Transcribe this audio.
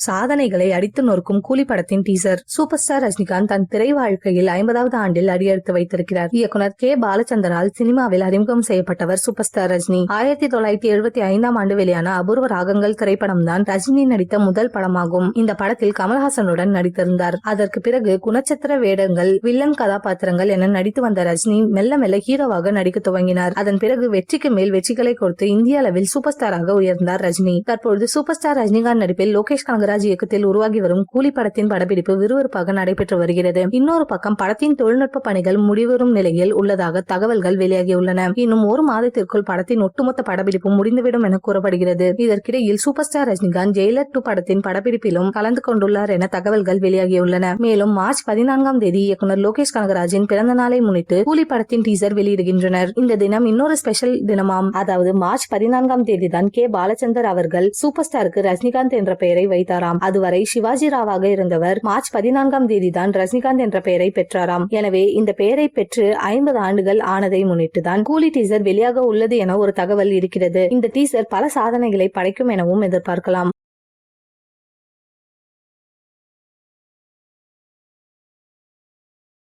சாதனைகளை அடித்து நொறுக்கும் கூலி படத்தின் டீசர் சூப்பர் ஸ்டார் ரஜினிகாந்த் தன் திரை வாழ்க்கையில் ஐம்பதாவது ஆண்டில் அடியெடுத்து வைத்திருக்கிறார். இயக்குனர் கே. பாலச்சந்தரால் சினிமாவில் அறிமுகம் செய்யப்பட்டவர் சூப்பர் ஸ்டார் ரஜினி. ஆயிரத்தி தொள்ளாயிரத்தி எழுபத்தி ஐந்தாம் ஆண்டு வெளியான அபூர்வ ராகங்கள் திரைப்படம் தான் ரஜினி நடித்த முதல் படமாகும். இந்த படத்தில் கமல்ஹாசனுடன் நடித்திருந்தார். அதற்கு பிறகு குணச்சத்திர வேடங்கள் வில்லன் கதாபாத்திரங்கள் என நடித்து வந்த ரஜினி மெல்ல மெல்ல ஹீரோவாக நடிக்க துவங்கினார். அதன் பிறகு வெற்றிக்கு மேல் வெற்றிகளை கொடுத்து இந்திய அளவில் சூப்பர் ஸ்டாராக உயர்ந்தார் ரஜினி. தற்பொழுது சூப்பர் ஸ்டார் ரஜினிகாந்த் நடிப்பில் லோகேஷ் சிவராஜ் இயக்கத்தில் உருவாகி வரும் கூலி படத்தின் படப்பிடிப்பு விறுவிறுப்பாக நடைபெற்று வருகிறது. இன்னொரு பக்கம் படத்தின் தொழில்நுட்ப பணிகள் முடிவரும் நிலையில் உள்ளதாக தகவல்கள் வெளியாகியுள்ளன. இன்னும் ஒரு மாதத்திற்குள் படத்தின் ஒட்டுமொத்த படப்பிடிப்பு முடிந்துவிடும் என கூறப்படுகிறது. இதற்கிடையில் super star Rajinikanth Jailer two படத்தின் படப்பிடிப்பிலும் கலந்து கொண்டுள்ளார் என தகவல்கள் வெளியாகியுள்ளன. மேலும் மார்ச் பதினான்காம் தேதி இயக்குனர் லோகேஷ் கனகராஜின் பிறந்த நாளை முன்னிட்டு கூலி படத்தின் டீசர் வெளியிடுகின்றனர். இந்த தினம் இன்னொரு ஸ்பெஷல் தினமாம். அதாவது மார்ச் பதினான்காம் தேதி தான் கே. பாலச்சந்தர் அவர்கள் சூப்பர் ஸ்டாருக்கு ரஜினிகாந்த் என்ற பெயரை வைத்தார். பெற்றாராம். அதுவரை சிவாஜி ராவாக இருந்தவர் மார்ச் பதினான்காம் தேதி தான் ரஜினிகாந்த் என்ற பெயரை பெற்றாராம். எனவே இந்த பெயரை பெற்று ஐம்பது ஆண்டுகள் ஆனதை முன்னிட்டுதான் கூலி டீசர் வெளியாக உள்ளது என ஒரு தகவல் இருக்கிறது. இந்த டீசர் பல சாதனைகளை படைக்கும் எனவும் எதிர்பார்க்கலாம்.